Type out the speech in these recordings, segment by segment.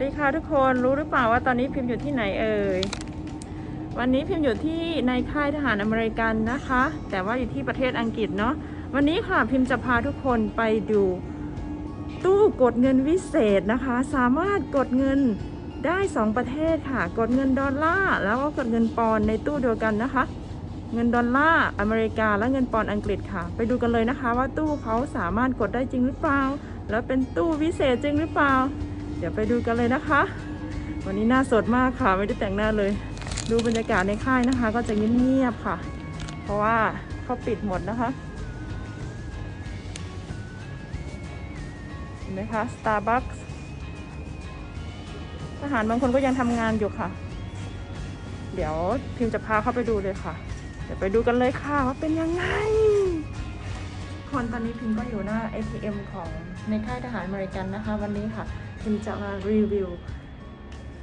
สวัสดีค่ะทุกคนรู้หรือเปล่าว่าตอนนี้พิมพ์อยู่ที่ไหนเอ่ยวันนี้พิมพ์อยู่ที่ในค่ายทหารอเมริกันนะคะ แต่ว่าอยู่ที่ประเทศอังกฤษเนาะวันนี้ค่ะพิมพ์จะพาทุกคนไปดูตู้กดเงินวิเศษนะคะ สามารถกดเงินได้ 2 ประเทศค่ะ กดเงินดอลลาร์แล้วก็กดเงินปอนในตู้เดียวกันนะคะ เงินดอลลาร์อเมริกาและเงินปอนอังกฤษค่ะ ไปดูกันเลยนะคะ ว่าตู้เขาสามารถกดได้จริงหรือเปล่า แล้วเป็นตู้วิเศษจริงหรือเปล่า เดี๋ยวไปดูกันเลยนะคะ วันนี้หน้าสดมากค่ะ ไม่ได้แต่งหน้าเลย ดูบรรยากาศในค่ายนะคะ ก็จะเงียบๆค่ะ เพราะว่าเขาปิดหมดนะคะ เห็นไหมคะ Starbucks ทหารบางคนก็ยังทำงานอยู่ค่ะ เดี๋ยวพิมจะพาเข้าไปดูเลยค่ะ เดี๋ยวไปดูกันเลยค่ะว่าเป็นยังไงคนตอนนี้พิมก็อยู่หน้า ATM ของในค่ายทหารอเมริกันนะคะ วันนี้ค่ะ พิมจะมารีวิว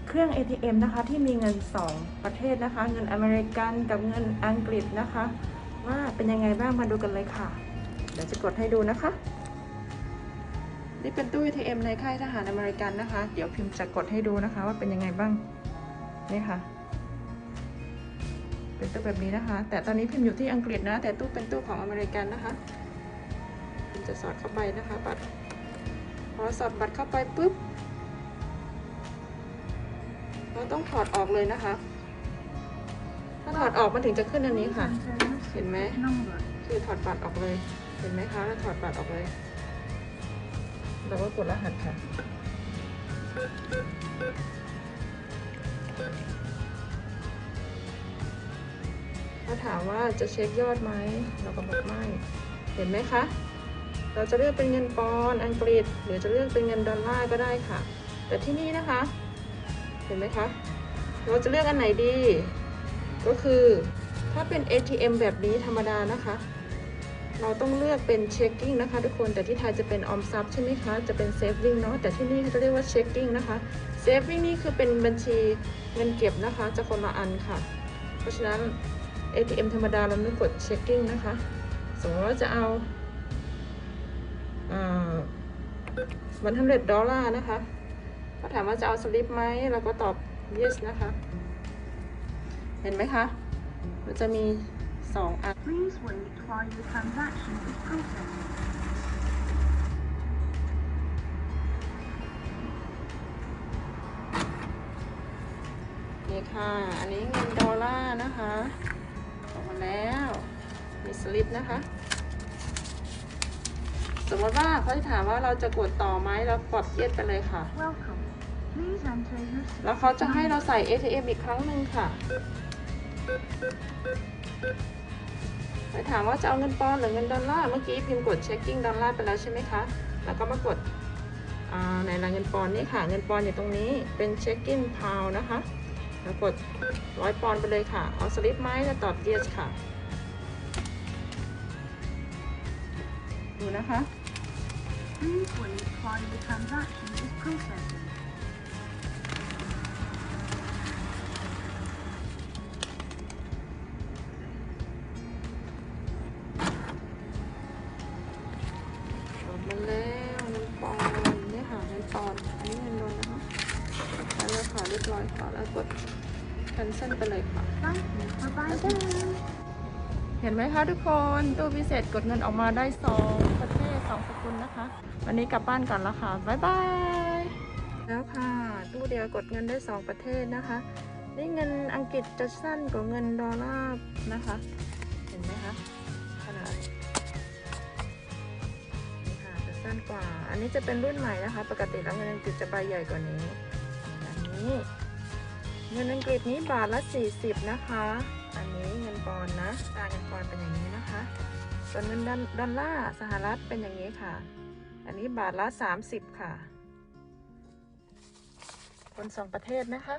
เครื่อง ATM นะคะที่มีเงิน 2 ประเทศนะคะ เงินอเมริกันกับเงินอังกฤษนะคะ ว่าเป็นยังไงบ้างมาดูกันเลยค่ะ เดี๋ยวจะกดให้ดูนะคะ นี่เป็นตู้ ATM ในค่ายทหารอเมริกันนะคะ เดี๋ยวพิมพ์จะกดให้ดูนะคะ ว่าเป็นยังไงบ้างนี่ค่ะ เป็นตู้แบบนี้นะคะ แต่ตอนนี้พิมพ์อยู่ที่อังกฤษนะ แต่ตู้เป็นตู้ของอเมริกันนะคะพิมจะสอดเข้าไปนะคะบัตร พอสอดบัตรเข้าไปปุ๊บ เราต้องถอดออกเลยนะคะ ถ้าถอดออกมันถึงจะขึ้นอันนี้ค่ะ เห็นไหมคือถอดบัตรออกเลย เห็นไหมคะแล้วถอดบัตรออกเลย เราก็กดรหัสค่ะถ้าถามว่าจะเช็คยอดไหม เราก็บอกไม่ เห็นไหมคะ เราจะเลือกเป็นเงินปอนด์อังกฤษ หรือจะเลือกเป็นเงินดอลลาร์ก็ได้ค่ะ แต่ที่นี่นะคะ เห็นไหมคะ เราจะเลือกอันไหนดี ก็คือถ้าเป็น ATM แบบนี้ธรรมดานะคะ เราต้องเลือกเป็น checking นะคะทุกคน แต่ที่ไทยจะเป็นออมทรัพย์ใช่ไหมคะ จะเป็น saving เนาะ แต่ที่นี่เขาจะเรียกว่า checking นะคะ saving นี่คือเป็นบัญชีเงินเก็บนะคะ จะคนละอันค่ะ เพราะฉะนั้น ATM ธรรมดาเราไม่กด checking นะคะ สมมติว่าจะเอา วันทันเดดอลลาร์นะคะเขาถามว่าจะเอาสลิปไหมเราก็ตอบ yes นะคะ เห็นไหมคะ มันจะมีสองอัน Please wait while your transaction is processing. นี่ค่ะ อันนี้เงินดอลลาร์นะคะออกมาแล้ว มีสลิปนะคะ สมมติว่าเขาจะถามว่าเราจะกดต่อไหมเรากดเย็ดไปเลยค่ะ Welcome. Please enter your แล้วเขาจะให้เราใส่ ATM อีกครั้งหนึ่งค่ะไปถามว่าจะเอาเงินปอนด์หรือเงินดอลลาร์เมื่อกี้พิมพ์กด checking ดอลลาร์ไปแล้วใช่ไหมคะ แล้วก็มากดอ่าในรายเงินปอนด์นี่ค่ะ เงินปอนด์อยู่ตรงนี้เป็น checking pound นะคะ แล้วกดร้อยปอนด์ไปเลยค่ะ เอาสลิปไหมจะตอบ yes ค่ะ ดูนะคะ Please wait while your transaction is processing. ออกมาแล้วเงินปอนด์เนี่ยค่ะเงินปอนด์อันนี้เงินดอลนะคะแล้วเราค่ะเรียบร้อยค่ะแล้วกด cancel ไปเลยค่ะบ๊ายบาย ห็นไหมคะทุกคนตู้พิเศษกดเงินออกมาได้สองประเทศสองสกุลนะคะ วันนี้กลับบ้านก่อนแล้วค่ะบ๊ายบายแล้วค่ะตู้เดียวกดเงินได้สองประเทศนะคะนี่เงินอังกฤษจะสั้นกว่าเงินดอลลาร์นะคะ เห็นไหมคะขนาดนี่ค่ะจะสั้นกว่า อันนี้จะเป็นรุ่นใหม่นะคะ ปกติแล้วเงินอังกฤษจะใบใหญ่กว่านี้แบบนี้ เงินอังกฤษนี้บาทละ 40 นะคะ อันนี้เงิน ปอนด์นะตราเงินปอนด์เป็นอย่างนี้นะคะ ส่วนเงินดอลดอลลาร์สหรัฐเป็นอย่างนี้ค่ะ อันนี้บาทละ 30 ค่ะ คนสองประเทศนะคะ